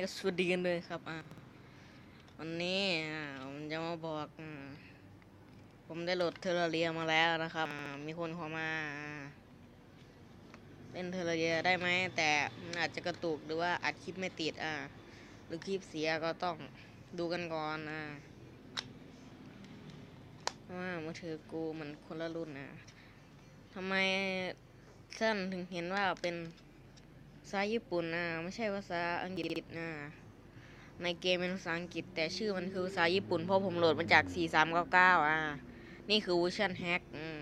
สวัสดีกันเลยครับอะวันนี้ผมจะมาบอกผมได้โหลดเทอร์เรียมาแล้วนะครับมีคนข้ามาเล่นเทอร์เรียได้ไหมแต่มันอาจจะกระตุกหรือว่าอัดคลิปไม่ติดอะหรือคลิปเสียก็ต้องดูกันก่อนอะเพราว่ามือถือกูมันคนละรุ่นอะทำไมท่านถึงเห็นว่าเป็น ษาญี่ปุ่นนะไม่ใช่ภาษาอังกฤษนะในเกมเป็นภาษาอังกฤษ แต่ชื่อมันคือภาษาญี่ปุ่นเพราะผมโหลดมาจาก 4399 อะ นี่คือเวอร์ชันแฮกอืม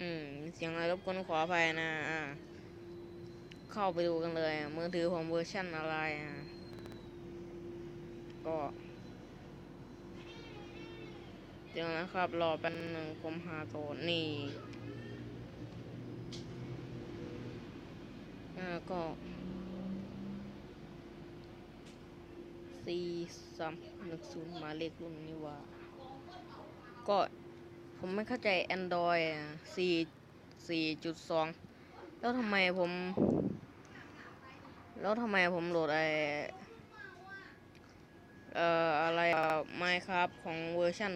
อืมเสียงอะไรรบกวนขออภัยนะอ่าเข้าไปดูกันเลยมือถือผมเวอร์ชันอะไรอะก็เดี๋ยวนะครับรอแป๊บนึงผมหาโกดนี่ อ่า ก็สี่สามหนึ่งศูนย์มาเลขรุ่นนี้ว่า ก็ผมไม่เข้าใจ Android สี่สี่จุดสองแล้วทำไมผม แล้วทำไมผมโหลดไอเอ่ออะไรอะ Minecraft ของเวอร์ชัน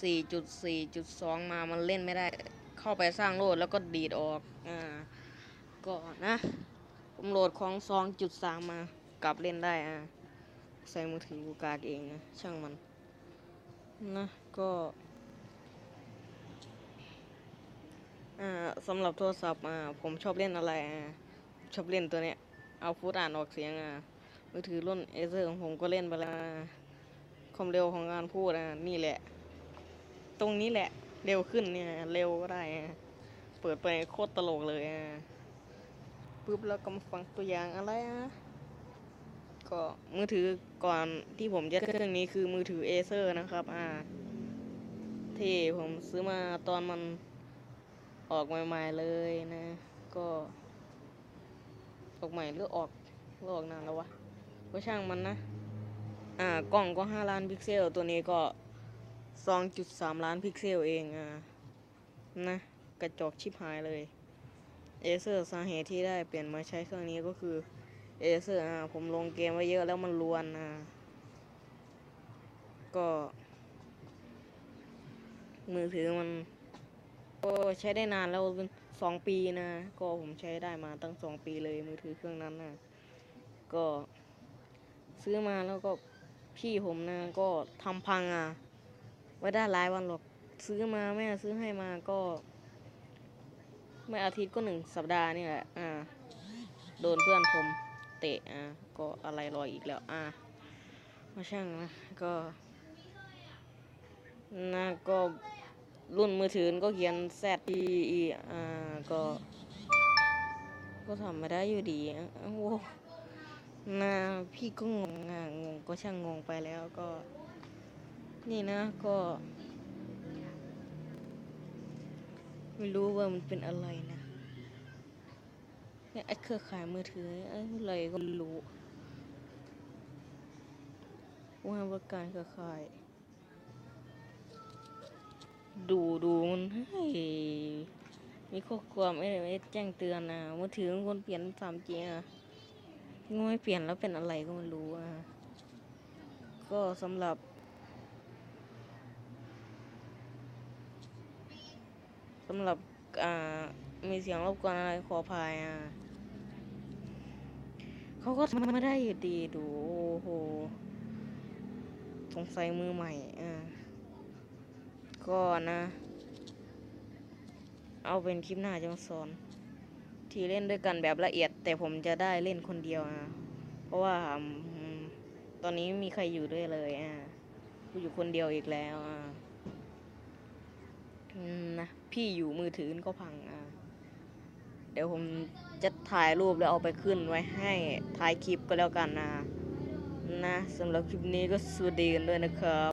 4.4.2 มา มันเล่นไม่ได้ เข้าไปสร้างโหลดแล้วก็ดีดออก อ่า ก็นะ ผมโหลดของสองจุดสามมากลับเล่นได้อะใส่มือถือกูกากเองนะช่างมัน นะก็ อ่าสำหรับโทรศัพท์อ่าผมชอบเล่นอะไรอะชอบเล่นตัวเนี้ยเอาฟูดอ่านออกเสียงอะมือถือรุ่นเอเซอร์ของผมก็เล่นไปแล้วความเร็วของการพูดอะนี่แหละ ตรงนี้แหละ เร็วขึ้นเนี่ย เร็วก็ได้ เปิดไปโคตรตลกเลยอะ ปุ๊บแล้วก็มาฟังตัวอย่างอะไรอะก็มือถือก่อนที่ผมจะเครื่องนี้คือมือถือเอเซอร์นะครับ อ่า ที่ผมซื้อมาตอนมันออกใหม่ๆเลยนะ ก็ออกใหม่หรือออกหรือออกนานแล้ววะก็ช่างมันนะ อ่ากล้องก็ห้าล้านพิกเซล ตัวนี้ก็สองจุดสามล้านพิกเซลเองอะนะ กระจกชิบหายเลย เอเซอร์สาเหตุที่ได้เปลี่ยนมาใช้เครื่องนี้ก็คือเอเซอร์อะผมลงเกมไว้เยอะแล้วมันรวนอะก็ มือถือมันก็ใช้ได้นานแล้วสองปีนะ ก็ผมใช้ได้มาตั้งสองปีเลยมือถือเครื่องนั้นนะก็ ซื้อมาแล้วก็พี่ผมนะก็ทำพังอะ ไว้ได้หลายวันหรอกซื้อมาแม่ซื้อให้มาก็ ไม่อาทิตย์ก็หนึ่งสัปดาห์นี่แหละ อ่า โดนเพื่อนผมเตะ อ่า ก็อะไรรอยอีกแล้ว อ่ามาช่างนะ ก็นะก็รุ่นมือถือก็เขียน Z E E อ่า ก็ ก็ทำไม่ได้อยู่ดีอะโอ้โหนะพี่ก็งงอะงงก็ช่างงงไปแล้วก็ นี่นะก็ ไม่รู้ว่ามันเป็นอะไรนะเนี่ยไอ้เครือข่ายมือถืออะไรก็ไม่รู้ว่าบริการเครือข่าย ดูดูมันให้มีข้อความไม่ไม่แจ้งเตือนนะมือถือคนเปลี่ยนสามจีอะงไม่เปลี่ยนแล้วเป็นอะไรก็ไม่รู้อะก็สำหรับ สำหรับอ่ามีเสียงรบกวนอะไรขออภัยอะเขาก็ทำไม่ได้อยู่ดีดูโอ้โหสงสัยมือใหม่อ่าก็นะ เอาเป็นคลิปหน้าจะมาสอน ที่เล่นด้วยกันแบบละเอียด แต่ผมจะได้เล่นคนเดียวอะเพราะว่าตอนนี้ไม่มีใครอยู่ด้วยเลยอะกูอยู่คนเดียวอีกแล้วอะ นะพี่อยู่มือถือก็พังอะเดี๋ยวผมจะถ่ายรูปแล้วเอาไปขึ้นไว้ให้ถ่ายคลิปก็แล้วกันนะ นะสำหรับคลิปนี้ก็สวัสดีกันด้วยนะครับ